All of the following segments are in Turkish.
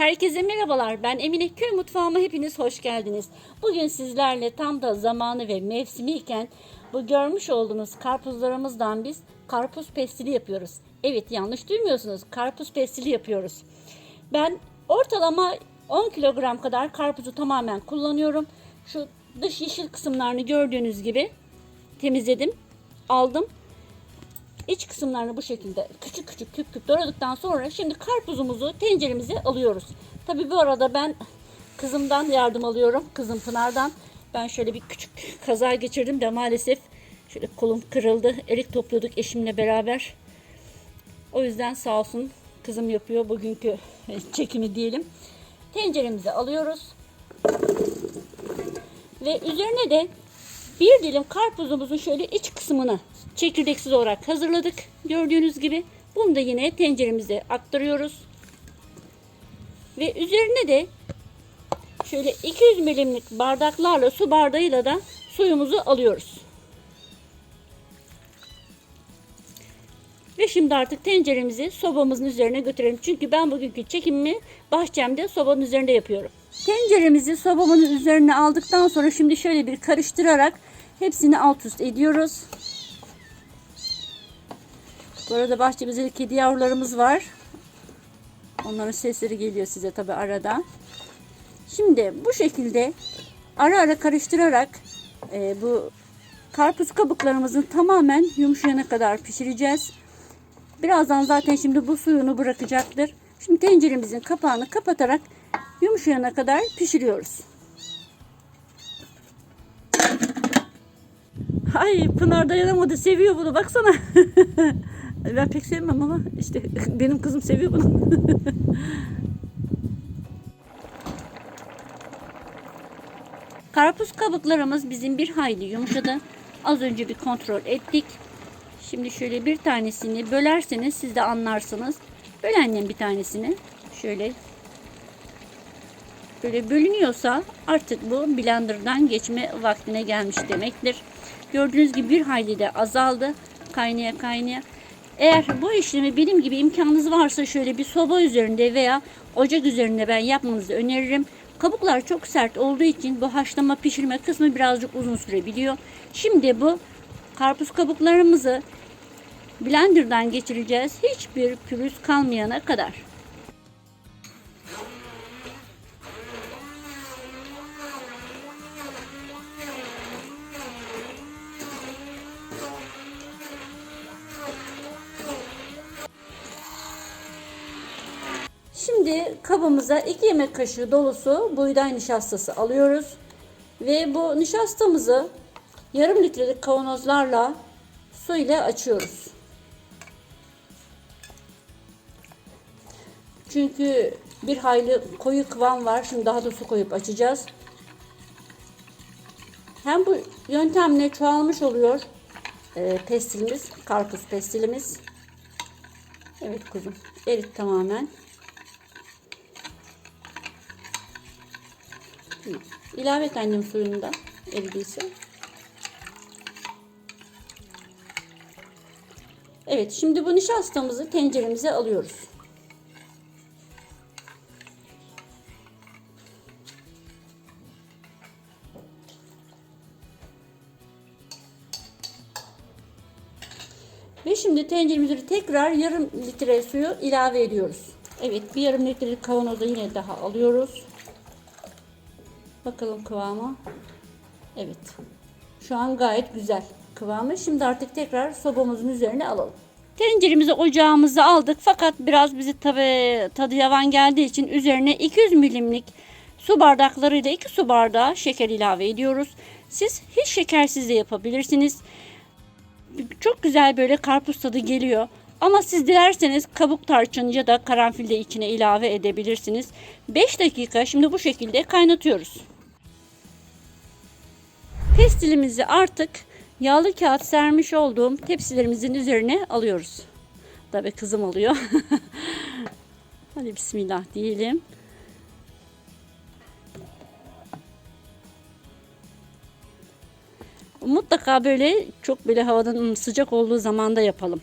Herkese merhabalar. Ben Emine Köy Mutfağıma hepiniz hoş geldiniz. Bugün sizlerle tam da zamanı ve mevsimi iken bu görmüş olduğunuz karpuzlarımızdan biz karpuz pestili yapıyoruz. Evet yanlış duymuyorsunuz. Karpuz pestili yapıyoruz. Ben ortalama 10 kilogram kadar karpuzu tamamen kullanıyorum. Şu dış yeşil kısımlarını gördüğünüz gibi temizledim, aldım. İç kısımlarını bu şekilde küçük küçük küp küp doğradıktan sonra şimdi karpuzumuzu tenceremize alıyoruz. Tabi bu arada ben kızımdan yardım alıyorum. Kızım Pınar'dan. Ben şöyle bir küçük kaza geçirdim de maalesef şöyle kolum kırıldı. Erik topluyorduk eşimle beraber. O yüzden sağ olsun kızım yapıyor bugünkü çekimi diyelim. Tenceremize alıyoruz. Ve üzerine de bir dilim karpuzumuzun şöyle iç kısmını çekirdeksiz olarak hazırladık. Gördüğünüz gibi bunu da yine tenceremize aktarıyoruz. Ve üzerine de şöyle 200 milimlik bardaklarla su bardağıyla da suyumuzu alıyoruz. Ve şimdi artık tenceremizi sobamızın üzerine götürelim. Çünkü ben bugünkü çekimimi bahçemde sobanın üzerinde yapıyorum. Tenceremizi sobamın üzerine aldıktan sonra şimdi şöyle bir karıştırarak hepsini alt üst ediyoruz. Bu arada bahçemizde kedi yavrularımız var. Onların sesleri geliyor size tabi arada. Şimdi bu şekilde ara ara karıştırarak e, bu karpuz kabuklarımızın tamamen yumuşayana kadar pişireceğiz. Birazdan zaten şimdi bu suyunu bırakacaktır. Şimdi tenceremizin kapağını kapatarak yumuşayana kadar pişiriyoruz. Ay Pınar dayanamadı seviyor bunu baksana. ben pek sevmem ama işte benim kızım seviyor bunu. Karpuz kabuklarımız bizim bir hayli yumuşadı. Az önce bir kontrol ettik. Şimdi şöyle bir tanesini bölerseniz siz de anlarsınız. Böl bir tanesini. Şöyle böyle bölünüyorsa artık bu blenderdan geçme vaktine gelmiş demektir. Gördüğünüz gibi bir hayli de azaldı. Kaynaya kaynaya. Eğer bu işlemi benim gibi imkanınız varsa şöyle bir soba üzerinde veya ocak üzerinde ben yapmanızı öneririm. Kabuklar çok sert olduğu için bu haşlama pişirme kısmı birazcık uzun sürebiliyor. Şimdi bu karpuz kabuklarımızı blenderdan geçireceğiz. Hiçbir pürüz kalmayana kadar. Şimdi kabımıza 2 yemek kaşığı dolusu buğday nişastası alıyoruz. Ve bu nişastamızı yarım litrelik kavanozlarla su ile açıyoruz. Çünkü bir hayli koyu kıvam var. Şimdi daha da su koyup açacağız. Hem bu yöntemle çoğalmış oluyor e, pestilimiz, karpuz pestilimiz. Evet kuzum, erit tamamen. İlave et annem suyunu da eridiyse. Evet şimdi bu nişastamızı tenceremize alıyoruz. Ve şimdi tenceremize tekrar yarım litre suyu ilave ediyoruz. Evet bir yarım litrelik kavanoza yine daha alıyoruz. Bakalım kıvamı. Evet. Şu an gayet güzel kıvamı. Şimdi artık tekrar sobamızın üzerine alalım. Tenceremizi ocağımıza aldık fakat biraz bizi tabi tadı yavan geldiği için üzerine 200 milimlik su bardaklarıyla 2 su bardağı şeker ilave ediyoruz. Siz hiç şekersiz de yapabilirsiniz. Çok güzel böyle karpuz tadı geliyor. Ama siz dilerseniz kabuk tarçın ya da karanfil de içine ilave edebilirsiniz. 5 dakika şimdi bu şekilde kaynatıyoruz. Pestilimizi artık yağlı kağıt sermiş olduğum tepsilerimizin üzerine alıyoruz. Tabii kızım alıyor. Hadi bismillah diyelim. Mutlaka böyle çok böyle havanın sıcak olduğu zamanda yapalım.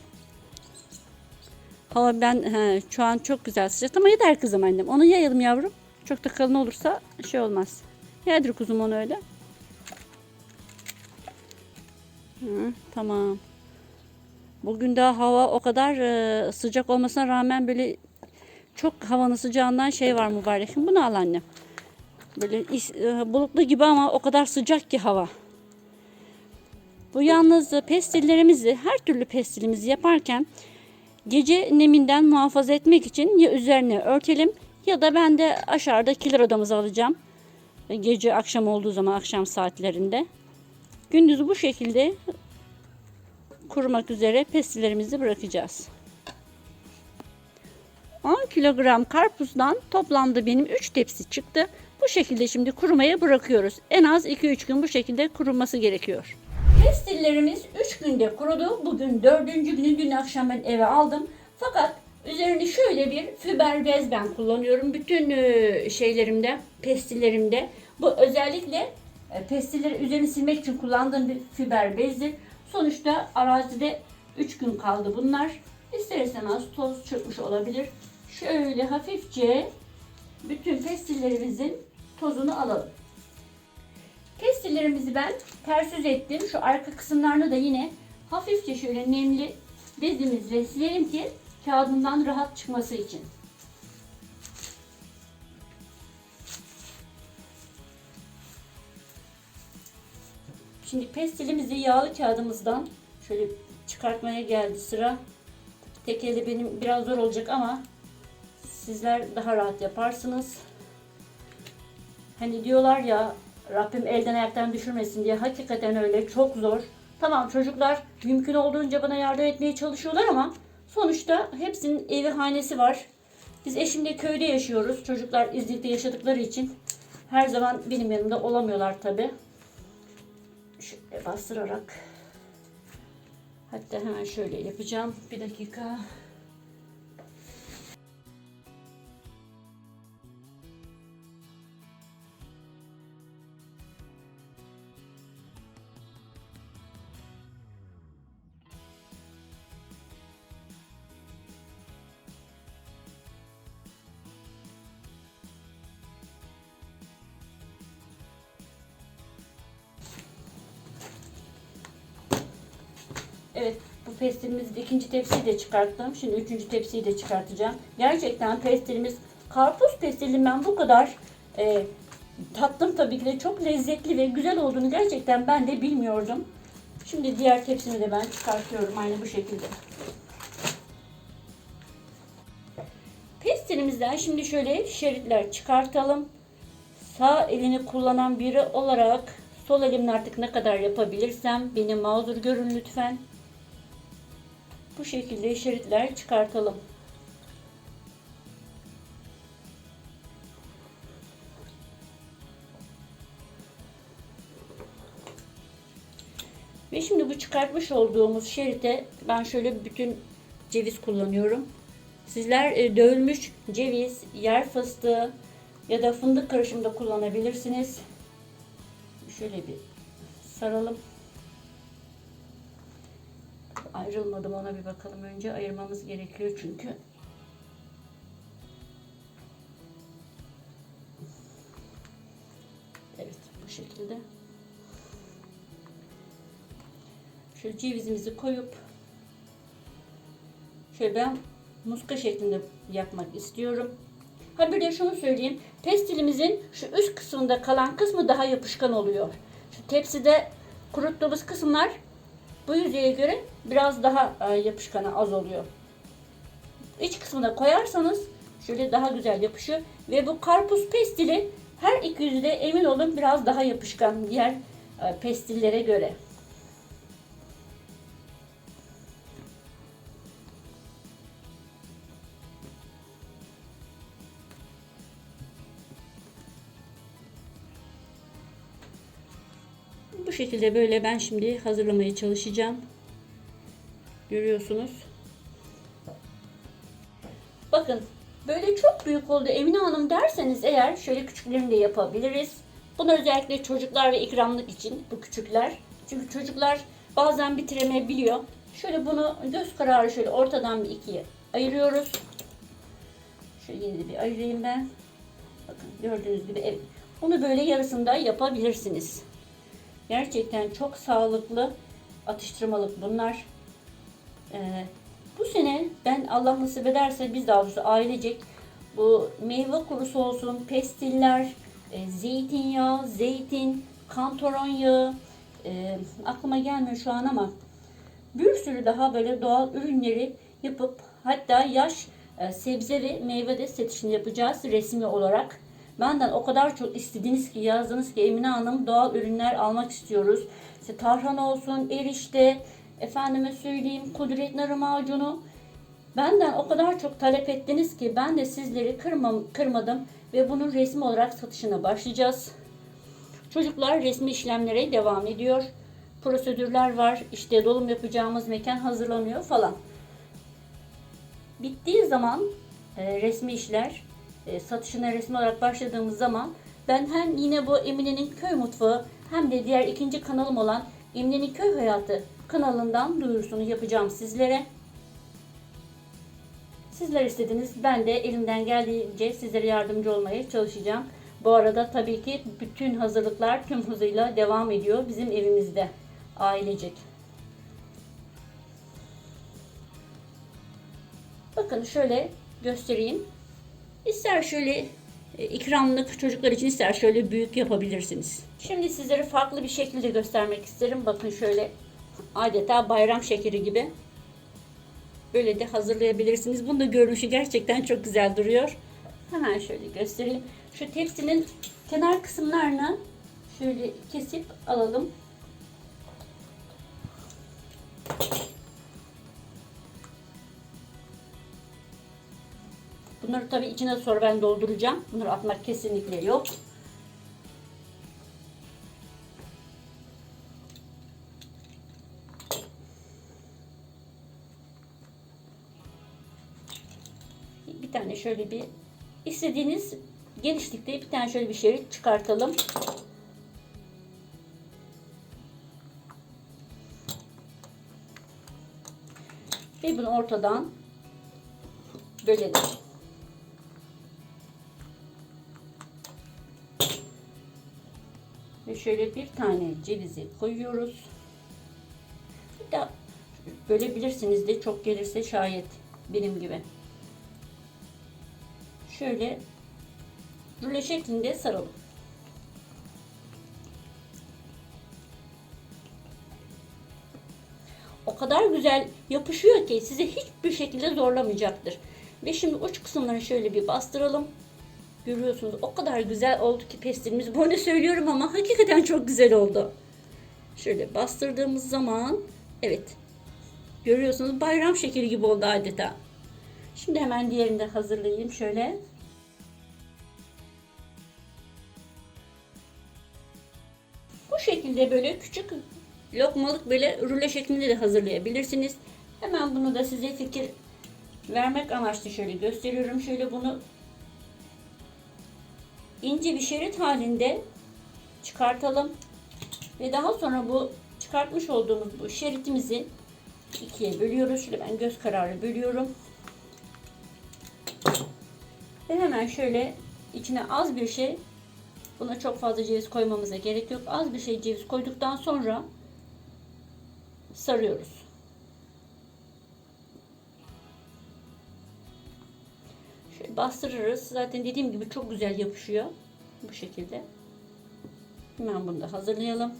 Hava ben he, şu an çok güzel sıcak ama yeter kızım annem. Onu yayalım yavrum. Çok da kalın olursa şey olmaz. Yedir kuzum onu öyle. Tamam. Bugün daha hava o kadar e, sıcak olmasına rağmen böyle çok havanın sıcağından şey var mübarek. Bunu al annem. Böyle e, bulutlu gibi ama o kadar sıcak ki hava. Bu yalnız pestillerimizi, her türlü pestilimizi yaparken gece neminden muhafaza etmek için ya üzerine örtelim ya da ben de aşağıda kiler odamıza alacağım. Gece akşam olduğu zaman akşam saatlerinde. Gündüz bu şekilde kurumak üzere pestillerimizi bırakacağız. 10 kilogram karpuzdan toplamda benim 3 tepsi çıktı. Bu şekilde şimdi kurumaya bırakıyoruz. En az 2-3 gün bu şekilde kuruması gerekiyor. Pestillerimiz 3 günde kurudu. Bugün 4. günü dün akşam ben eve aldım. Fakat üzerine şöyle bir fiber bez ben kullanıyorum. Bütün e, şeylerimde, pestillerimde. Bu özellikle pestilleri üzerini silmek için kullandığım bir fiber bezdir. Sonuçta arazide 3 gün kaldı bunlar. İster istemez toz çökmüş olabilir. Şöyle hafifçe bütün pestillerimizin tozunu alalım. Pestillerimizi ben ters yüz ettim. Şu arka kısımlarını da yine hafifçe şöyle nemli bezimizle silelim ki kağıdından rahat çıkması için. Şimdi pestilimizi yağlı kağıdımızdan şöyle çıkartmaya geldi sıra. Tek elde benim biraz zor olacak ama sizler daha rahat yaparsınız. Hani diyorlar ya Rabbim elden ayaktan düşürmesin diye hakikaten öyle çok zor. Tamam çocuklar mümkün olduğunca bana yardım etmeye çalışıyorlar ama sonuçta hepsinin evi hanesi var. Biz eşimle köyde yaşıyoruz. Çocuklar İznik'te yaşadıkları için her zaman benim yanımda olamıyorlar tabi. Şöyle bastırarak hatta hemen şöyle yapacağım. Bir dakika. Evet bu pestilimizi ikinci tepsiyi de çıkarttım. Şimdi üçüncü tepsiyi de çıkartacağım. Gerçekten pestilimiz karpuz pestilin ben bu kadar e, tattım tabii ki de çok lezzetli ve güzel olduğunu gerçekten ben de bilmiyordum. Şimdi diğer tepsimi de ben çıkartıyorum aynı bu şekilde. Pestilimizden şimdi şöyle şeritler çıkartalım. Sağ elini kullanan biri olarak sol elimle artık ne kadar yapabilirsem beni mazur görün lütfen. Bu şekilde şeritler çıkartalım. Ve şimdi bu çıkartmış olduğumuz şerite ben şöyle bütün ceviz kullanıyorum. Sizler e, dövülmüş ceviz, yer fıstığı ya da fındık karışımda kullanabilirsiniz. Şöyle bir saralım. Ayrılmadım ona bir bakalım önce. Ayırmamız gerekiyor çünkü. Evet bu şekilde. Şöyle cevizimizi koyup şöyle ben muska şeklinde yapmak istiyorum. Ha bir de şunu söyleyeyim. Pestilimizin şu üst kısmında kalan kısmı daha yapışkan oluyor. Şu tepside kuruttuğumuz kısımlar bu yüzeye göre biraz daha e, yapışkanı az oluyor. İç kısmına koyarsanız şöyle daha güzel yapışıyor. Ve bu karpuz pestili her iki yüzde emin olun biraz daha yapışkan diğer e, pestillere göre. Bu şekilde böyle ben şimdi hazırlamaya çalışacağım. Görüyorsunuz. Bakın böyle çok büyük oldu Emine Hanım derseniz eğer şöyle küçüklerini de yapabiliriz. Bunu özellikle çocuklar ve ikramlık için bu küçükler. Çünkü çocuklar bazen bitiremeyebiliyor. Şöyle bunu göz kararı şöyle ortadan bir ikiye ayırıyoruz. Şöyle yine bir ayırayım ben. Bakın gördüğünüz gibi evet. Bunu böyle yarısında yapabilirsiniz. Gerçekten çok sağlıklı atıştırmalık bunlar. Ee, bu sene ben Allah nasip ederse biz daha doğrusu ailecek bu meyve kurusu olsun, pestiller, e, zeytinyağı, zeytin, kantaron yağı e, aklıma gelmiyor şu an ama bir sürü daha böyle doğal ürünleri yapıp hatta yaş e, sebze ve meyve de satışını yapacağız resmi olarak. Benden o kadar çok istediniz ki yazdınız ki Emine Hanım doğal ürünler almak istiyoruz. İşte tarhana olsun, erişte, efendime söyleyeyim kudret narı macunu. Benden o kadar çok talep ettiniz ki ben de sizleri kırmam, kırmadım ve bunun resmi olarak satışına başlayacağız. Çocuklar resmi işlemlere devam ediyor. Prosedürler var. İşte dolum yapacağımız mekan hazırlanıyor falan. Bittiği zaman e, resmi işler e, satışına resmi olarak başladığımız zaman ben hem yine bu Emine'nin köy mutfağı hem de diğer ikinci kanalım olan Emine'nin köy hayatı kanalından duyurusunu yapacağım sizlere. Sizler istediniz. Ben de elimden geldiğince sizlere yardımcı olmaya çalışacağım. Bu arada tabii ki bütün hazırlıklar tüm hızıyla devam ediyor bizim evimizde. Ailecek. Bakın şöyle göstereyim. İster şöyle e, ikramlık çocuklar için ister şöyle büyük yapabilirsiniz. Şimdi sizlere farklı bir şekilde göstermek isterim. Bakın şöyle adeta bayram şekeri gibi. Böyle de hazırlayabilirsiniz. Bunun da görünüşü gerçekten çok güzel duruyor. Hemen şöyle göstereyim. Şu tepsinin kenar kısımlarını şöyle kesip alalım. Bunları tabii içine sonra ben dolduracağım. Bunları atmak kesinlikle yok. Tane şöyle bir istediğiniz genişlikte bir tane şöyle bir şerit çıkartalım. Ve bunu ortadan bölelim. Ve şöyle bir tane cevizi koyuyoruz. Hatta bölebilirsiniz de çok gelirse şayet benim gibi. Şöyle rüle şeklinde saralım. O kadar güzel yapışıyor ki size hiçbir şekilde zorlamayacaktır. Ve şimdi uç kısımlarını şöyle bir bastıralım. Görüyorsunuz o kadar güzel oldu ki pestilimiz. Böyle söylüyorum ama hakikaten çok güzel oldu. Şöyle bastırdığımız zaman evet görüyorsunuz bayram şekeri gibi oldu adeta. Şimdi hemen diğerini de hazırlayayım şöyle. Bu şekilde böyle küçük lokmalık böyle rulo şeklinde de hazırlayabilirsiniz. Hemen bunu da size fikir vermek amaçlı şöyle gösteriyorum. Şöyle bunu ince bir şerit halinde çıkartalım. Ve daha sonra bu çıkartmış olduğumuz bu şeritimizi ikiye bölüyoruz. Şöyle ben göz kararı bölüyorum. Ve hemen şöyle içine az bir şey buna çok fazla ceviz koymamıza gerek yok. Az bir şey ceviz koyduktan sonra sarıyoruz. Şöyle bastırırız. Zaten dediğim gibi çok güzel yapışıyor. Bu şekilde. Hemen bunu da hazırlayalım.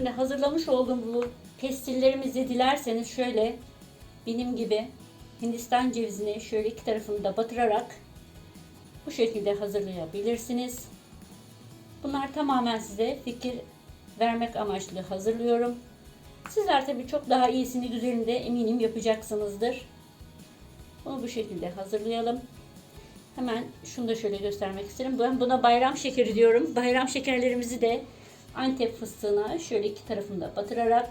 Şimdi hazırlamış olduğum bu pestillerimizi dilerseniz şöyle benim gibi Hindistan cevizini şöyle iki tarafını da batırarak bu şekilde hazırlayabilirsiniz. Bunlar tamamen size fikir vermek amaçlı hazırlıyorum. Sizler tabii çok daha iyisini güzelini de eminim yapacaksınızdır. Bunu bu şekilde hazırlayalım. Hemen şunu da şöyle göstermek isterim. Ben buna bayram şekeri diyorum. Bayram şekerlerimizi de Antep fıstığına şöyle iki tarafında batırarak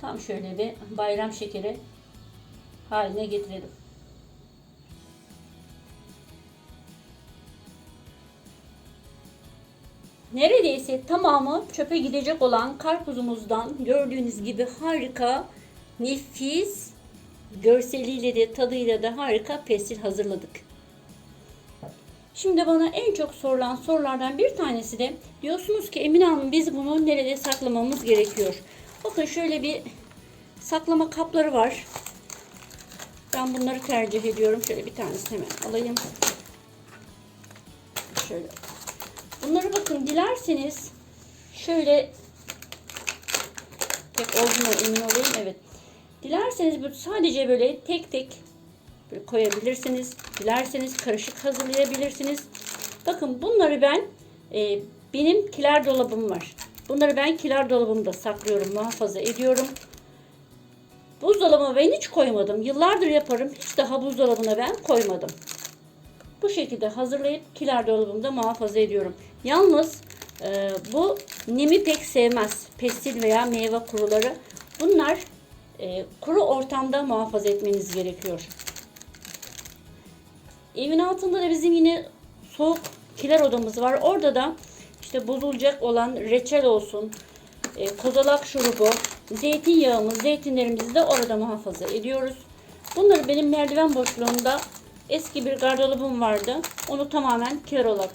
tam şöyle bir bayram şekeri haline getirelim. Neredeyse tamamı çöpe gidecek olan karpuzumuzdan gördüğünüz gibi harika, nefis, görseliyle de tadıyla da harika pestil hazırladık. Şimdi bana en çok sorulan sorulardan bir tanesi de diyorsunuz ki Emine Hanım biz bunu nerede saklamamız gerekiyor? Bakın şöyle bir saklama kapları var. Ben bunları tercih ediyorum. Şöyle bir tanesini hemen alayım. Şöyle. Bunları bakın dilerseniz şöyle tek olduğuna emin olayım. Evet. Dilerseniz sadece böyle tek tek koyabilirsiniz. Dilerseniz karışık hazırlayabilirsiniz. Bakın bunları ben e, benim kiler dolabım var. Bunları ben kiler dolabımda saklıyorum, muhafaza ediyorum. Buzdolabıma ben hiç koymadım. Yıllardır yaparım. Hiç daha buzdolabına ben koymadım. Bu şekilde hazırlayıp kiler dolabımda muhafaza ediyorum. Yalnız e, bu nemi pek sevmez. Pestil veya meyve kuruları. Bunlar e, kuru ortamda muhafaza etmeniz gerekiyor. Evin altında da bizim yine soğuk kiler odamız var. Orada da işte bozulacak olan reçel olsun, e, kozalak şurubu, zeytinyağımız, zeytinlerimizi de orada muhafaza ediyoruz. Bunları benim merdiven boşluğumda eski bir gardırobum vardı. Onu tamamen kiler olarak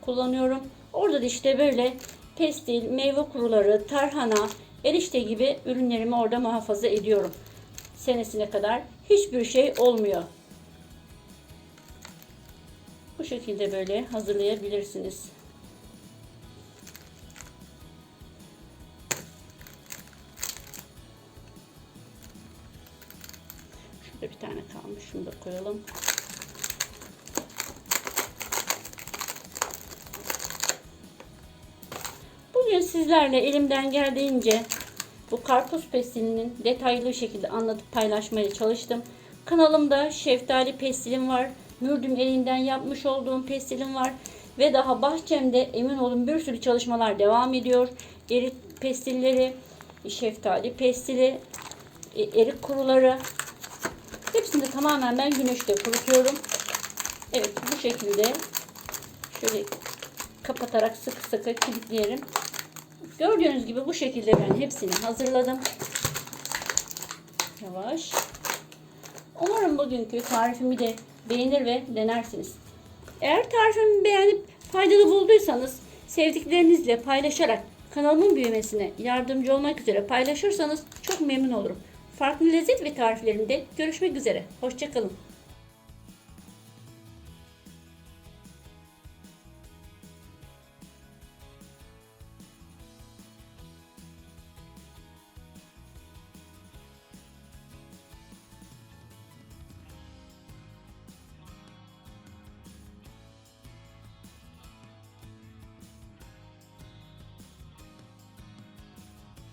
kullanıyorum. Orada da işte böyle pestil, meyve kuruları, tarhana, erişte gibi ürünlerimi orada muhafaza ediyorum. Senesine kadar hiçbir şey olmuyor. Bu şekilde böyle hazırlayabilirsiniz. Şurada bir tane kalmış. Şunu da koyalım. Bugün sizlerle elimden geldiğince bu karpuz pestilinin detaylı şekilde anlatıp paylaşmaya çalıştım. Kanalımda şeftali pestilim var. Mürdüm elinden yapmış olduğum pestilim var. Ve daha bahçemde emin olun bir sürü çalışmalar devam ediyor. Erik pestilleri, şeftali pestili, e, erik kuruları. Hepsini de tamamen ben güneşte kurutuyorum. Evet bu şekilde şöyle kapatarak sıkı sıkı kilitleyelim. Gördüğünüz gibi bu şekilde ben hepsini hazırladım. Yavaş. Umarım bugünkü tarifimi de beğenir ve denersiniz. Eğer tarifimi beğenip faydalı bulduysanız sevdiklerinizle paylaşarak kanalımın büyümesine yardımcı olmak üzere paylaşırsanız çok memnun olurum. Farklı lezzet ve tariflerimde görüşmek üzere. Hoşçakalın.